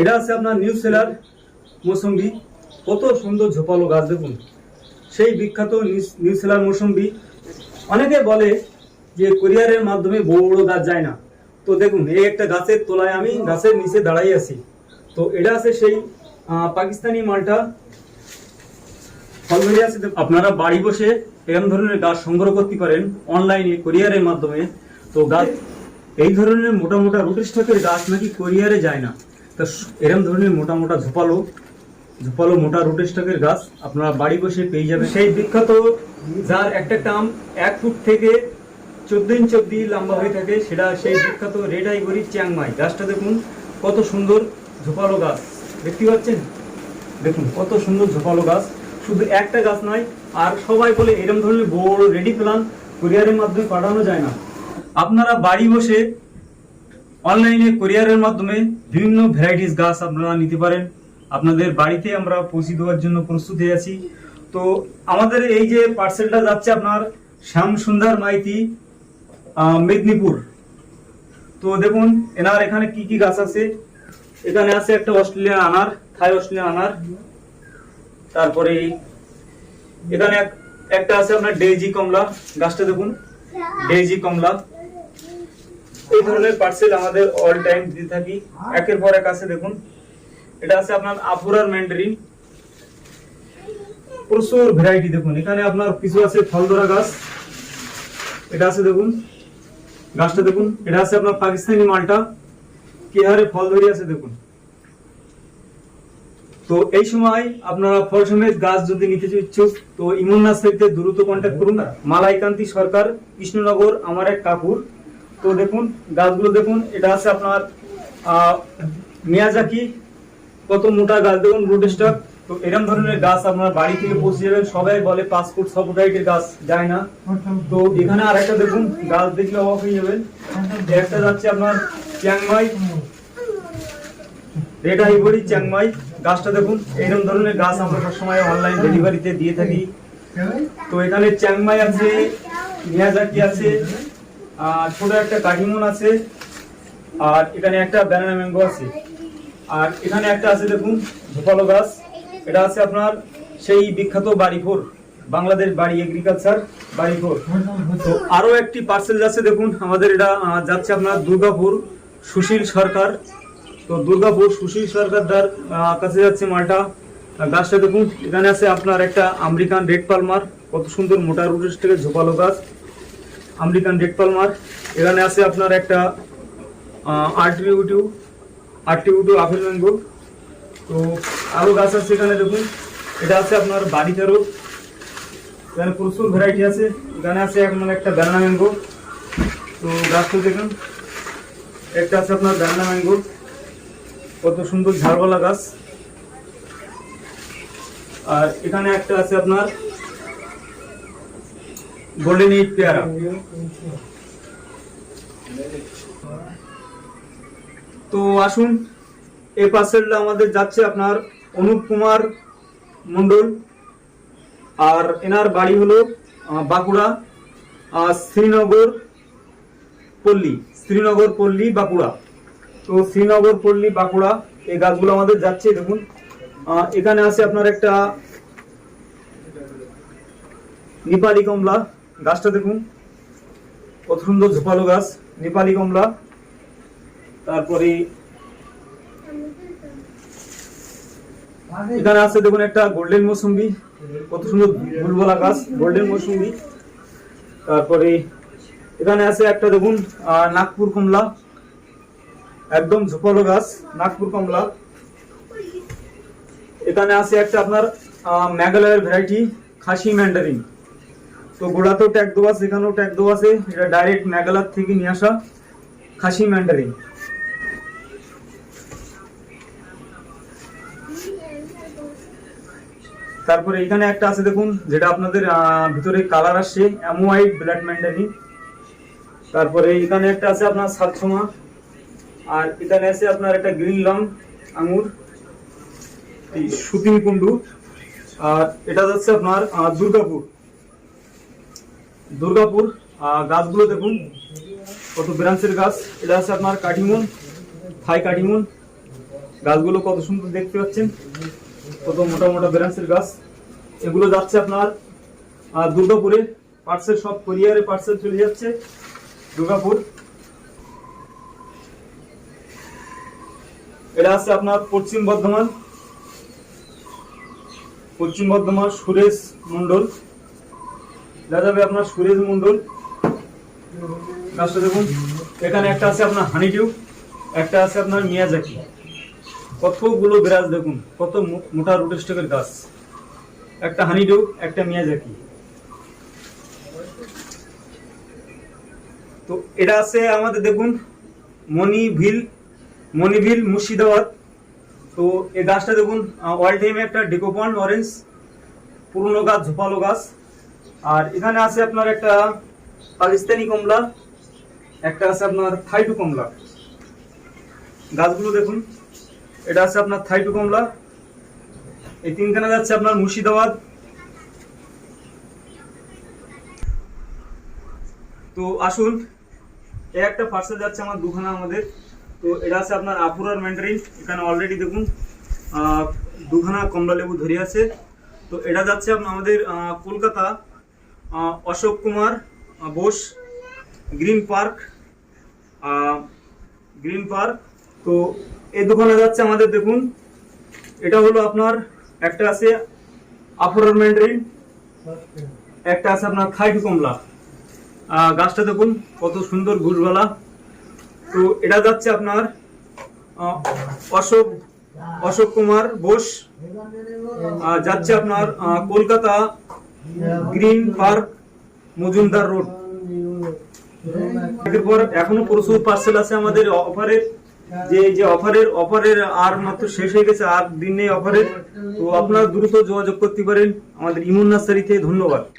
এটা আছে আপনার নিউ সেলার মৌসুম্বি কত সুন্দর ঝোপালো গাছ দেখুন। সেই বিখ্যাত নিউ- সেলার মৌসুম্বি অনেকে বলে যে কোরিয়ারের মাধ্যমে বড় বড় গাছ যায় না। তো দেখুন, এই একটা গাছের তলায় আমি গাছের নিচে দাঁড়াই আছি। তো এটা আছে সেই পাকিস্তানি মালটা। ফল আছে আপনারা বাড়ি বসে এরকম ধরনের গাছ সংগ্রহ করতে পারেন অনলাইনে, কোরিয়ারের মাধ্যমে। তো গাছ, এই ধরনের মোটা মোটা রুটি স্টকের গাছ নাকি কোরিয়ারে যায় না। তা এরকম ধরনের মোটা মোটা ঝোপালো ঝোপালো মোটা রুটি স্টকের গাছ আপনারা বাড়ি বসে পেয়ে যাবেন। সেই বিখ্যাত যার একটা টাম এক ফুট থেকে চোদ্দ ইঞ্চ অব্দি লম্বা হয়ে থাকে, সেটা সেই বিখ্যাত রেড আইভরি চ্যাংমাই। গাছটা দেখুন, কত সুন্দর ঝোপালো গাছ। দেখতে পাচ্ছেন? দেখুন, কত সুন্দর ঝোপালো গাছ। শুধু একটা গাছ নয়, আর সবাই বলে এরকম ধরনের বড় রেডি প্ল্যান কুরিয়ারের মাধ্যমে পাঠানো যায় না। আপনারা বাড়ি বসে অনলাইনে কুরিয়ারের মাধ্যমে বিভিন্ন ভ্যারাইটিস গাছ আপনারা নিতে পারেন। আপনাদের বাড়িতে আমরা পৌঁছে দেওয়ার জন্য প্রস্তুত হয়ে আছি। তো আমাদের এই যে পার্সেলটা যাচ্ছে আপনার শ্যাম সুন্দর মাইতি মেদিনীপুর। তো দেখুন, এনার এখানে কি কি গাছ আছে? এখানে আছে একটা অস্ট্রেলিয়ান আনার, থাই অস্ট্রেলিয়ান আনার। তারপরে এখানে এক- একটা আছে আপনার ডেইজি কমলা। গাছটা দেখুন, ডেইজি কমলা। এই ধরনের পার্সেল আমাদের অল টাইম দিতে থাকি। একের পর এক আছে, দেখুন। এটা আছে আপনার আফুরার ম্যান্ডারিন প্রচুর ভ্যারাইটি দেখুন। এখানে আপনার কিছু আছে গাছ। এটা আছে, দেখুন। গাছটা, দেখুন। এটা আছে আপনার পাকিস্তানি মালটা। ফল ধরে আছে, দেখুন। তো এই সময় আপনারা ফল সমেত গাছ যদি নিতে ইচ্ছুক, তো ইমন নার্সারিতে দ্রুত কন্ট্যাক্ট করুন। মালাইকান্তি সরকার, কৃষ্ণনগর, আমার এক কাকুর। তো দেখুন, গাছগুলো দেখুন, এটা আছে আপনার মিয়াজাকি, কত মোটা গাছ দেখুন রুট স্টক তো এরকম ধরনের গাছ আপনার বাড়ি থেকে পৌঁছে যাবেন। সবাই বলে ফুট ছ গাছ যায় না। তো এখানে আরেকটা দেখুন, গাছ দেখলে অবাক হয়ে যাবেন। একটা যাচ্ছে আপনার চ্যাংমাই রেড আইভরি চ্যাংমাই। গাছটা দেখুন এইরকম ধরনের গাছ আমরা সবসময় অনলাইন ডেলিভারিতে দিয়ে থাকি। তো এখানে চ্যাংমাই আছে, মিয়াজাকি আছে আর ছোট একটা কাঠিমন আছে আর এখানে একটা ব্যানানা ম্যাঙ্গো আছে। আর এখানে একটা আছে দেখুন ঝোপালো গাছ। এটা আছে আপনার সেই বিখ্যাত বাড়িফোর বাংলাদেশ বাড়ি এগ্রিকালচার বাড়িফোর তো আরও একটি পার্সেল যাচ্ছে দেখুন আমাদের এটা যাচ্ছে আপনার দুর্গাপুর সুশীল সরকার। তো দুর্গাপুর সুশীল সরকারদার আহ, কাছে যাচ্ছে মালটা। গাছটা দেখুন এখানে আছে আপনার একটা আমেরিকান রেড পালমার। কত সুন্দর মোটা রুটের থেকে ঝোপালো গাছ। আমেরিকান রেড পালমার এখানে আছে আপনার একটা আর্টিউটিউ আর্টিউটিউ আপেল তো আরও গাছ আছে এখানে দেখুন। এটা আছে আপনার বাড়ি তেরো এখানে প্রচুর ভ্যারাইটি আছে। এখানে আছে এখন একটা ব্যানানা ম্যাঙ্গো তো গাছটা দেখুন। একটা আছে আপনার ব্যানানা ম্যাঙ্গো কত সুন্দর ঝাড়ওয়ালা গাছ। আর এখানে একটা আছে আপনার গোল্ডেন এইট পেয়ারা তো আসুন এই পার্সেলটা আমাদের যাচ্ছে আপনার অনুপ কুমার মন্ডল আর এনার বাড়ি হলো বাঁকুড়া আর শ্রীনগর পল্লী শ্রীনগর পল্লী, বাঁকুড়া। তো শ্রীনগর পল্লী, বাঁকুড়া, এই গাছগুলো আমাদের যাচ্ছে, দেখুন। এখানে আছে আপনার একটা নেপালি কমলা। গাছটা দেখুন। কত সুন্দর ঝোপালো গাছ, নেপালি কমলা। তারপরে এখানে আছে দেখুন একটা গোল্ডেন মৌসুম্বি কত সুন্দর ফুলবলা গাছ গোল্ডেন মৌসুম্বি তারপরে এখানে আছে একটা দেখুন নাগপুর কমলা, একদম ঝোপালো গাছ, নাগপুর কমলা। এখানে আছে একটা আপনার মেঘালয়ের ভ্যারাইটি খাসি ম্যান্ডারিন তো গোড়াতেও ট্যাগ দেওয়া আছে, এখানেও ট্যাগ দেওয়া আছে। এটা ডাইরেক্ট মেঘালয় থেকে নিয়ে আসা খাসি ম্যান্ডারিন তারপরে এখানে একটা আছে দেখুন, যেটা আপনাদের ভিতরে কালার আসছে অ্যামোয়াইড ব্ল্যাক ম্যান্ডারিন তারপরে এখানে একটা আছে আপনার সাতসমা আর এখানে আছে আপনার একটা গ্রিন লং আঙুর সুতিন কুন্ডু আর এটা যাচ্ছে আপনার দুর্গাপুর। দুর্গাপুর গাছগুলো দেখুন, কত ব্রাঞ্চের গাছ। এটা আছে আপনার কাটিমুন, থাই কাটিমুন। গাছগুলো কত সুন্দর দেখতে পাচ্ছেন, কত মোটা মোটা ব্রাঞ্চের গাছ। এগুলো যাচ্ছে আপনার দুর্গাপুরে। পার্সেল সব কোরিয়ারে পার্সেল চলে যাচ্ছে, দুর্গাপুর। এটা আছে আপনার পশ্চিম বর্ধমান। পশ্চিম বর্ধমান সুরেশ মন্ডল যা যাবে আপনার সুরেশ মন্ডল গাছটা দেখুন, এখানে একটা আছে আপনার হানিডিউ একটা আছে আপনার মিয়াজাকি কতগুলো বিরাজ দেখুন, কত মোটা রুট স্টকের গাছ। একটা হানিডিউ একটা মিয়াজাকি তো এটা আছে আমাদের, দেখুন, মণিভিল মণিভিল মুর্শিদাবাদ। তো এই গাছটা দেখুন অল টাইমে একটা ডেকোপন অরেঞ্জ পুরনো গাছ, ঝোপালো গাছ। আর এখানে আছে আপনার একটা পাকিস্তানি কমলা, একটা আছে আপনার থাইটু কমলা। গাছগুলো দেখুন, এটা আছে আপনার থাইটু কমলা। এই তিনখানা যাচ্ছে আপনার মুর্শিদাবাদ। তো আসুন, এই একটা পার্সেল যাচ্ছে আমার দুখানা আমাদের। তো এটা আছে আপনার আপুরার ম্যান্ডারিন এখানে অলরেডি দেখুন দুখানা কমলা লেবু ধরে আছে। তো এটা যাচ্ছে আপনার আমাদের Kolkata Ashok Kumar Bose, green park green park. তো এই দোকানে যাচ্ছে আমাদের, দেখুন, এটা হলো আপনার, একটা আছে আফরার ম্যান্ডারিন একটা আছে আপনার খাইটু কমলা। গাছটা দেখুন, কত সুন্দর ঘুরবালা তো এটা যাচ্ছে আপনার অশোক অশোক কুমার, বোস। যাচ্ছে আপনার Kolkata green park, Majumdar road. এরপর এখনও প্রচুর পার্সেল আছে আমাদের অফারের যে যে অফারের অফারের আর মাত্র শেষ হয়ে গেছে, আর দিন নেই অফারের তো আপনারা দ্রুত যোগাযোগ করতে পারেন। আমাদের ইমুন নার্সারিতে ধন্যবাদ।